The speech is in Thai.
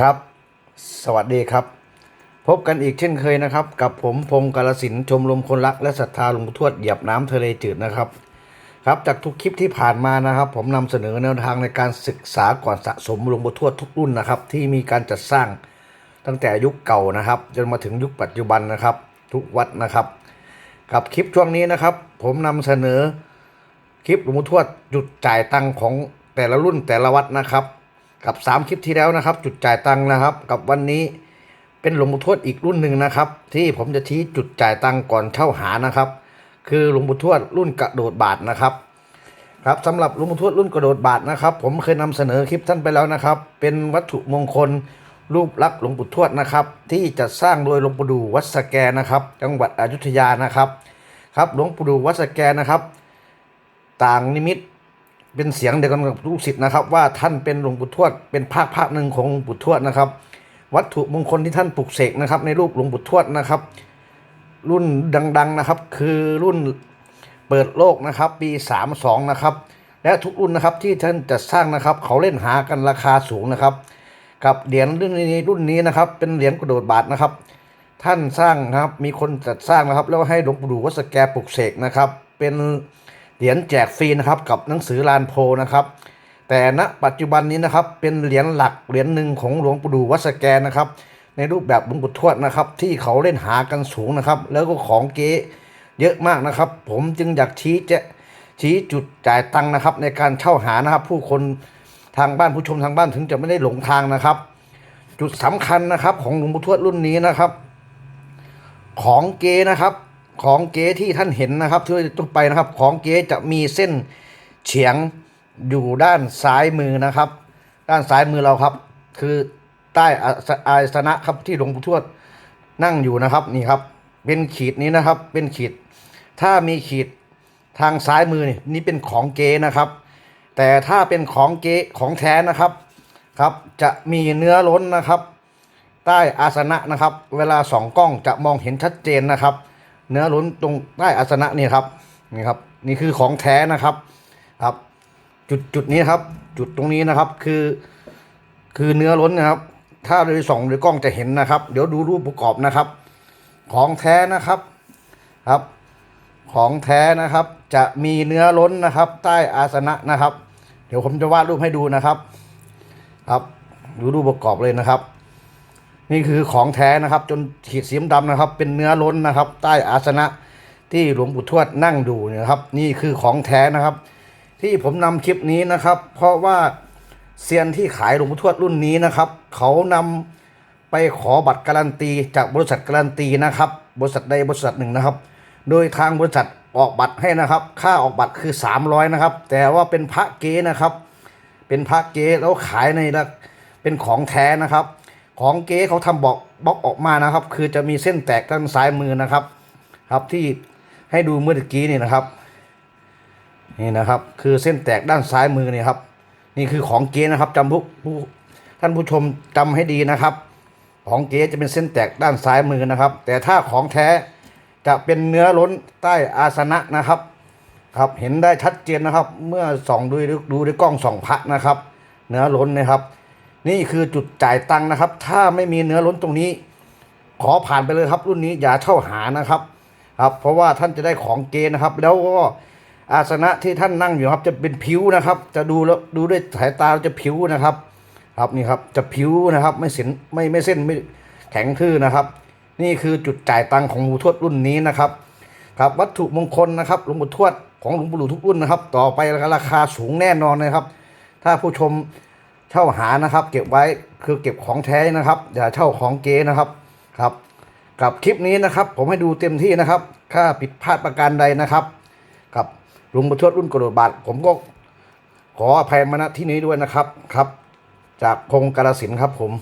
ครับ สวัสดีครับ พบกันอีกเช่นเคยนะครับ กับผมพงศ์กาลสินธุ์ชมรมคนรัก และศรัทธาหลวงทวดเหยียบน้ำทะเลจืดนะครับ ครับจากทุกคลิปที่ผ่านมานะครับ ผมนำเสนอแนวทางในการศึกษาก่อนสะสมหลวงปู่ทวดทุกรุ่นนะครับ ที่มีการจัดสร้างตั้งแต่ยุคเก่านะครับ จนมาถึงยุคปัจจุบันนะครับ ทุกวัดนะครับ กับคลิปช่วงนี้นะครับ ผมนำเสนอคลิปหลวงปู่ทวดจุดจ่ายตังของแต่ละรุ่นแต่ละวัดนะครับ กับสามคลิปที่แล้วนะครับ จุดจ่ายตังค์นะครับ กับวันนี้เป็นหลวงปู่ทวดอีกรุ่นหนึ่งนะครับ ที่ผมจะชี้จุดจ่ายตังค์ก่อนเช่าหานะครับ คือหลวงปู่ทวดรุ่นกระโดดบาทนะครับครับสำหรับหลวงปู่ทวดรุ่นกระโดดบาทนะครับ ผมเคยนำเสนอคลิปท่านไปแล้วนะครับ เป็นวัตถุมงคลรูปลักษณ์หลวงปู่ทวดนะครับ ที่จะสร้างโดยหลวงปู่ดูวัดสแกนะครับ จังหวัดอยุธยานะครับ ครับหลวงปู่ดูวัดสแกนะครับ ต่างนิมิต เป็นเสียงเดียวกันกับลูกศิษย์นะครับ ว่าท่านเป็นหลวงปู่ทวดเป็นภาคภาคหนึ่งของหลวงปู่ทวดนะครับ วัตถุมงคลที่ท่านปลุกเสกนะครับ ในรูปหลวงปู่ทวดนะครับ รุ่นดังๆนะครับ คือรุ่นเปิดโลกนะครับ ปี 32 นะครับ และทุกรุ่นนะครับที่ท่านจะสร้างนะครับ เขาเล่นหากันราคาสูงนะครับ กับเหรียญรุ่นนี้รุ่นนี้นะครับ เป็นเหรียญกระโดดบาทนะครับ ท่านสร้างนะครับมีคนจัดสร้างนะครับ แล้วให้หลวงปู่ดูวัดสแกปลุกเสกนะครับ เป็น เหรียญแจกฟรีนะครับกับหนังสือลานโพนะครับ แต่ณปัจจุบันนี้นะครับเป็นเหรียญหลักเหรียญหนึ่งของหลวงปู่ดูวัดสแกนะครับ ในรูปแบบหลวงปู่ทวดนะครับ ที่เขาเล่นหากันสูงนะครับ แล้วก็ของเก๊เยอะมากนะครับ ผมจึงอยากชี้แจะชี้จุดจ่ายตังค์นะครับ ในการเช่าหานะครับ ผู้คนทางบ้านผู้ชมทางบ้านถึงจะไม่ได้หลงทางนะครับ จุดสำคัญนะครับ ของหลวงปู่ทวดรุ่นนี้นะครับ ของเก๊นะครับ ของเก๊ที่ท่านเห็นนะครับที่ต้องไปนะครับ ของเก๊จะมีเส้นเฉียงอยู่ด้านซ้ายมือนะครับ ด้านซ้ายมือเราครับ คือใต้อาสอาสนะครับที่หลวงปู่ทวดนั่งอยู่นะครับนี่ครับ เป็นขีดนี้นะครับ เป็นขีด ถ้ามีขีดทางซ้ายมือนี่นี่เป็นของเก๊นะครับ แต่ถ้าเป็นของเก๊ของแท้นะครับครับ จะมีเนื้อล้นนะครับ ใต้อาสนะนะครับ เวลาสองกล้องจะมองเห็นชัดเจนนะครับ เนื้อล้นตรงใต้อาสนะนี่ครับนี่ครับ นี่คือของแท้นะครับครับ จุดจุดนี้ครับ จุดตรงนี้นะครับคือ คือเนื้อล้นนะครับ ถ้าโดยส่องโดยกล้องจะเห็นนะครับ เดี๋ยวดูรูปประกอบนะครับ ของแท้นะครับครับ ของแท้นะครับ จะมีเนื้อล้นนะครับ ใต้อาสนะนะครับ เดี๋ยวผมจะวาดรูปให้ดูนะครับ ครับ ดูรูปประกอบเลยนะครับ นี่คือของแท้นะครับ จนขีดสีดำนะครับ เป็นเนื้อล้นนะครับ ใต้อาสนะที่หลวงปู่ทวดนั่งดูเนี่ยนะครับ นี่คือของแท้นะครับ ที่ผมนำคลิปนี้นะครับ เพราะว่าเซียนที่ขายหลวงปู่ทวดรุ่นนี้นะครับ เขานำไปขอบัตรการันตีจากบริษัทการันตีนะครับ บริษัทใดบริษัทหนึ่งนะครับ โดยทางบริษัทออกบัตรให้นะครับ ค่าออกบัตรคือ 300นะครับ แต่ว่าเป็นพระเก๊นะครับ เป็นพระเก๊แล้วขายในเป็นของแท้นะครับ ของเก๊เขาทำบอกบล็อกออกมานะครับ คือจะมีเส้นแตกด้านซ้ายมือนะครับ ครับที่ให้ดูเมื่อกี้นี่นะครับนี่นะครับ คือเส้นแตกด้านซ้ายมือนี่ครับ นี่คือของเก๊นะครับจำผู้ผู้ท่านผู้ชมจำให้ดีนะครับ ของเก๊จะเป็นเส้นแตกด้านซ้ายมือนะครับ แต่ถ้าของแท้จะเป็นเนื้อล้นใต้อาสนะนะครับ ครับเห็นได้ชัดเจนนะครับ เมื่อส่องดูดูด้วยกล้องส่องพระนะครับ เนื้อล้นนะครับ นี่คือจุดจ่ายตังค์นะครับ ถ้าไม่มีเนื้อล้นตรงนี้ ขอผ่านไปเลยครับ รุ่นนี้อย่าเช่าหานะครับ ครับ เพราะว่าท่านจะได้ของเกณฑ์นะครับ แล้วก็อาสนะที่ท่านนั่งอยู่ครับ จะเป็นผิวนะครับ จะดูแล้วดูด้วยสายตาจะผิวนะครับ ครับนี่ครับจะผิวนะครับ ไม่เส้นไม่ไม่เส้นไม่แข็งทื่อนะครับ นี่คือจุดจ่ายตังค์ของหลวงปู่ทวดรุ่นนี้นะครับ ครับวัตถุมงคลนะครับหลวงปู่ทวดของหลวงปู่หลูทุกรุ่นนะครับ ต่อไปราคาสูงแน่นอนนะครับ ถ้าผู้ชม เช่าหานะครับ เก็บไว้คือเก็บของแท้นะครับ อย่าเช่าของเก๊นะครับครับ กับคลิปนี้นะครับ ผมให้ดูเต็มที่นะครับ ถ้าผิดพลาดประการใดนะครับกับลุงประชดรุ่นกระโดดบาทผมก็ขออภัยมาณที่นี้ด้วยนะครับครับ จากพงกาลสินธุ์ครับผม